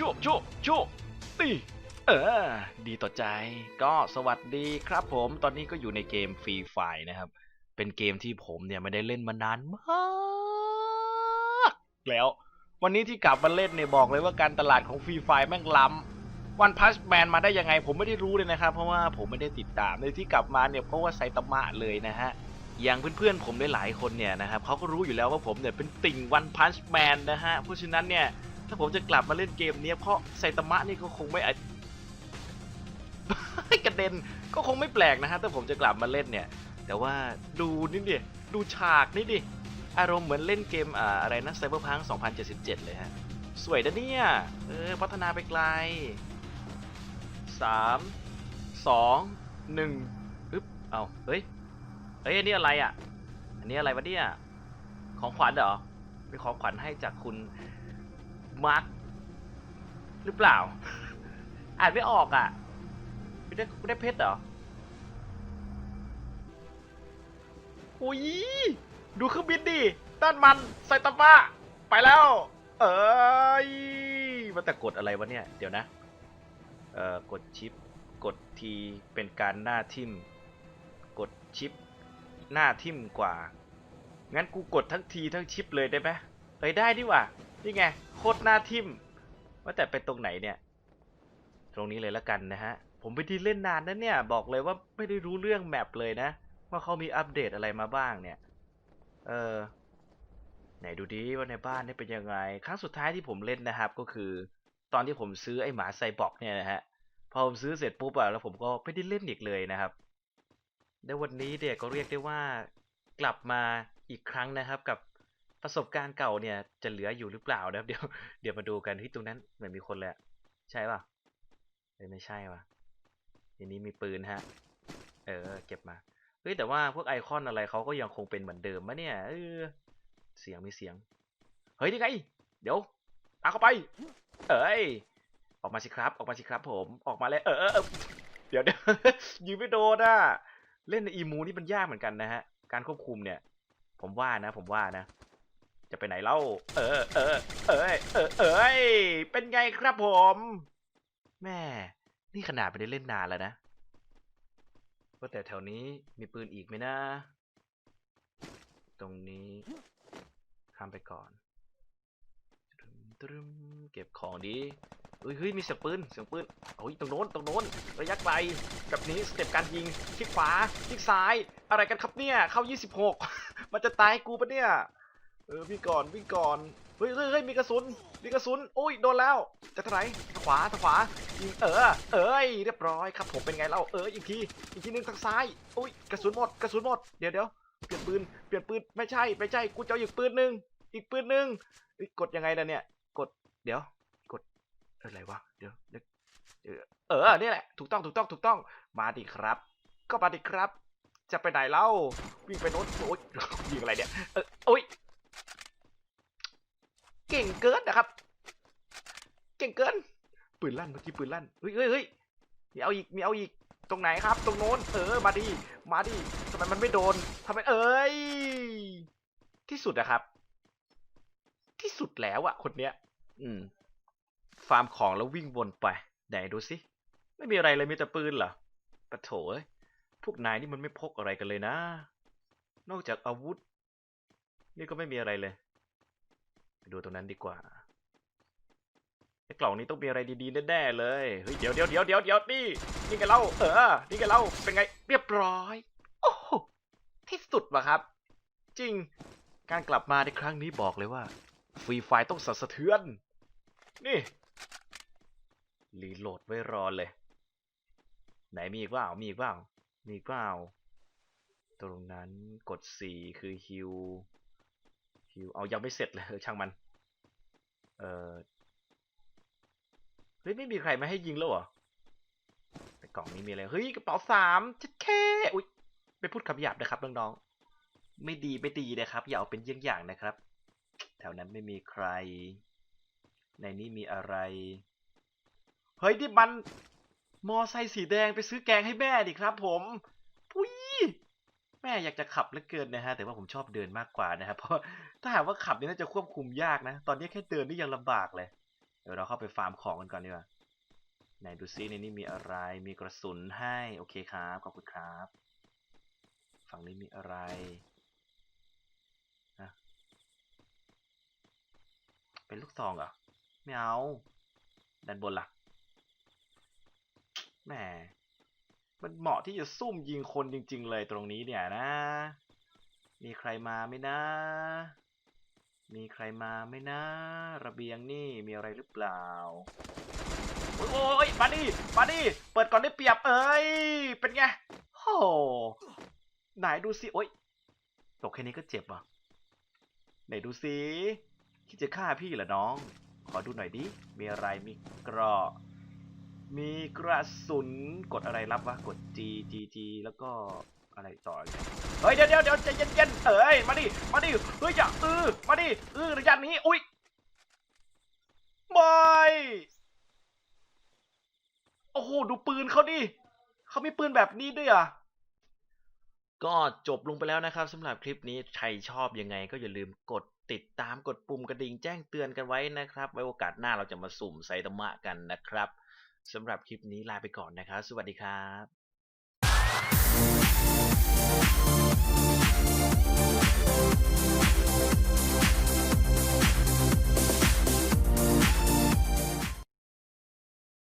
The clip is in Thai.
ชุบชุบชุบตีเออ ดีต่อใจ ก็สวัสดีครับผม ตอนนี้ก็อยู่ในเกมฟรีไฟนะครับ เป็นเกมที่ผมเนี่ยไม่ได้เล่นมานานมาก แล้ว วันนี้ที่กลับมาเล่นเนี่ยบอกเลยว่าการตลาดของฟรีไฟแม่งล้ำวันพัชแมนมาได้ยังไง ผมไม่ได้รู้เลยนะครับ เพราะว่าผมไม่ได้ติดตามในที่กลับมาเนี่ยเพราะว่าไซตามะเลยนะฮะอย่างเพื่อนๆผมหลายๆคนเนี่ยนะครับเขาก็รู้อยู่แล้วว่าผมเนี่ยเป็นติ่งวันพันช์แมนนะฮะเพราะฉะนั้นเนี่ย ถ้าผมจะกลับมาเล่นเกมเนี้ยเพราะไซตามะนี่ก็คงไม่กระเด็นก็คงไม่แปลกนะฮะถ้าผมจะกลับมาเล่นเนี่ย แต่ว่าดูนี่ดิดูฉากนี่ดิอารมณ์เหมือนเล่นเกมอ่าอะไรนะไซเบอร์พัง2077 เลยฮะ สวยนะเนี่ย เออ พัฒนาไปไกล 3 2 1อึ๊บเอาเฮ้ย เฮ้ย อันนี้อะไรอะ อันนี้อะไรวะเนี่ย ของขวัญเหรอเป็นของขวัญให้จากคุณ มาร์คหรือเปล่า อ่านไม่ออกอะไม่ได้ไม่ได้เพชรเหรอโอ้ยดูเครื่องบินดิด้านมันไซตามะไปแล้ว เอ้ยมันแต่กดอะไรวะเนี่ย เดี๋ยวนะ เอ่อกดชิป กดทีเป็นการหน้าทิมกดชิป หน้าทิมกว่า งั้นกูกดทั้งทีทั้งชิปเลยได้ไหมเอ้ยได้ดิว่ะ นี่ไงโคตรหน้าทิมว่าแต่เป็นตรงไหนเนี่ย ตรงนี้เลยละกันนะฮะ ผมไปที่เล่นนานนะเนี่ย บอกเลยว่าไม่ได้รู้เรื่องแมปเลยนะ ว่าเขามีอัปเดตอะไรมาบ้างเนี่ย เออไหนดูดิว่าในบ้านนี่เป็นยังไง ครั้งสุดท้ายที่ผมเล่นนะครับ ก็คือ ตอนที่ผมซื้อไอหมาไซบอร์กเนี่ยนะฮะ พอผมซื้อเสร็จปุ๊บอะแล้วผมก็ไม่ได้เล่นอีกเลยนะครับในวันนี้เด็กก็เรียกได้ว่ากลับมาอีกครั้งนะครับกับ ประสบการณ์เก่าเนี่ยจะเหลืออยู่หรือเปล่านะครับเดี๋ยวเดี๋ยวมาดูกันที่ตรงนั้นเหมือนมีคนเลยอะใช่ป่ะไม่ใช่ว่ะทีนี้มีปืนฮะ เออ เก็บมาเฮ้ยแต่ว่าพวกไอคอนอะไรเขาก็ยังคงเป็นเหมือนเดิมมะเนี่ยเออเสียงมีเสียง เฮ้ยนี่ไง เดี๋ยวตามเข้าไป เอ้ย ออกมาสิครับ ออกมาสิครับ ผม ออกมาเลย เออเออเออเดี๋ยวเดี๋ยวยิงไม่โดนอะ เล่นในอีมูนี่มันยากเหมือนกันนะฮะ การควบคุมเนี่ย ผมว่านะ ผมว่านะ จะไปไหนเล่า เออ เออ เอ้ยเออเอ้ยเป็นไงครับผม แม่ นี่ขนาดไม่ได้เล่นนานแล้วนะว่าแต่แถวนี้มีปืนอีกไหมนะ ตรงนี้ข้ามไปก่อนตึมตรึมเก็บของดีเฮ้ยเฮ้ยมีเสียงปืน เสียงปืนโอ้ยตรงโน้น ตรงโน้น ระยะไกลแบบนี้สเต็ปการยิงคลิกขวาคลิกซ้าย อะไรกันครับเนี่ย เข้า 26 มันจะตายกูปะเนี่ย เออวิ่งก่อนวิ่งก่อนเฮ้ยเฮ้ยเฮ้ยมีกระสุนมีกระสุนโอ้ยโดนแล้วจะทางไหนทางขวาทางขวายิงเออ เอ้ยเรียบร้อยครับผมเป็นไงเล่าเอออีกทีอีกทีหนึงทางซ้ายอุ้ยกระสุนหมดกระสุนหมดเดี๋ยวเดี๋ยวเปลี่ยนปืนเปลี่ยนปืนไม่ใช่ไม่ใช่กูจะอาอีกปืนหนึ่งอีกปืนหนึ่งกดยังไงล่ะเนี่ย กดเดี๋ยว กดอะไรวะเดี๋ยวเดี๋ยวเดี๋ยวเออนี่แหละถูกต้องถูกต้องถูกต้องมาดิครับ ก็มาดิครับ จะไปไหนเล่าวิ่งไปโน้นโอ้ยยิงอะไรเนี่ยเออโอ้ย เก่งเกินนะครับ เก่งเกิน ปืนลั่นเมื่อกี้ปืนลั่นเฮ้ยเฮ้ยเฮ้ยมีเอาอีกมีเอาอีกตรงไหนครับ ตรงโน้น เออ มาดิ มาดิทำไมมันไม่โดนทำไมเอ้ย ที่สุดอะครับ ที่สุดแล้วอะคนเนี้ย อืม ฟาร์มของแล้ววิ่งวนไป ไหนดูสิ ไม่มีอะไรเลยมีแต่ปืนเหรอปะโถเอ้ยพวกนายนี่มันไม่พกอะไรกันเลยนะ นอกจากอาวุธ นี่ก็ไม่มีอะไรเลยไป ดูตรงนั้นดีกว่าไอ้กล่องนี้ต้องมีอะไรดีๆแน่ๆเลยเฮ้ยเดี๋ยวเดี๋ยวเดี๋ยวเดี๋ยวเดี๋ยวนี่นี่กันเล่าเออนี่กันเล่าเป็นไงเรียบร้อย โอ้โหที่สุดว่ะครับ จริงการกลับมาในครั้งนี้บอกเลยว่าฟรีไฟต้องสั่นสะเทือน นี่รีโหลดไว้รอเลย ไหนมีอีกเปล่ามีอีกเปล่ามีอีกเปล่าตรงนั้นกดสีคือฮิวิวเอายังไม่เสร็จเลยช่างมัน เออเฮ้ยไม่มีใครมาให้ยิงแล้วเหรอแต่กล่องนี้มีอะไรเฮ้ยกระเป๋าสามชัดแค่อุ้ยไปพูดคำหยาบนะครับน้องๆไม่ดีไม่ดีนะครับ อย่าเอาเป็นเยี่ยงอย่างนะครับ แถวนั้นไม่มีใคร ในนี้มีอะไร เฮ้ยนี่มัน มอไซค์สีแดงไปซื้อแกงให้แม่ดิครับผม ปุ้ย แม่อยากจะขับเหลือเกินนะฮะแต่ว่าผมชอบเดินมากกว่านะครับเพราะถ้าหากว่าขับนี่น่าจะควบคุมยากนะ ตอนนี้แค่เดินนี่ยังลำบากเลย เดี๋ยวเราเข้าไปฟาร์มของกันก่อนดีกว่าไหนดูซิในนี้มีอะไรมีกระสุนให้โอเคครับขอบคุณครับ ฝั่งนี้มีอะไรนะเป็นลูกซองเหรอไม่เอาด้านบนล่ะแหม มันเหมาะที่จะซุ่มยิงคนจริง ๆ เลยตรงนี้เนี่ยนะ มีใครมาไหมนะ มีใครมาไหมนะ ระเบียงนี่มีอะไรหรือเปล่าโอ้ยโอ้ยมาดิมาดิเปิดก่อนได้เปรียบเอ้ย เป็นไงโอ้ไหนดูสิ โอ้ยตกแค่นี้ก็เจ็บอะไหนดูสิคิดจะฆ่าพี่เหรอน้อง ขอดูหน่อยดิ มีอะไรมีกราะ มีกระสุนกดอะไรรับวะ กด G G G แล้วก็อะไรต่อเนี่ยเฮ้ยเดี๋ยวเดี๋ยวเดี๋ยวใจเย็นๆเอ้ยมาดิมาดิเฮ้ยอย่าเออมาดิเออระยะนี้อุ้ยไม่โอ้โหดูปืนเขาดิเขามีปืนแบบนี้ด้วยอะก็จบลงไปแล้วนะครับสำหรับคลิปนี้ใครชอบยังไงก็อย่าลืมกดติดตามกดปุ่มกระดิ่งแจ้งเตือนกันไว้นะครับ ไว้โอกาสหน้าเราจะมาสุ่มไซตามะกันนะครับ สำหรับคลิปนี้ลาไปก่อนนะครับ สวัสดีครับ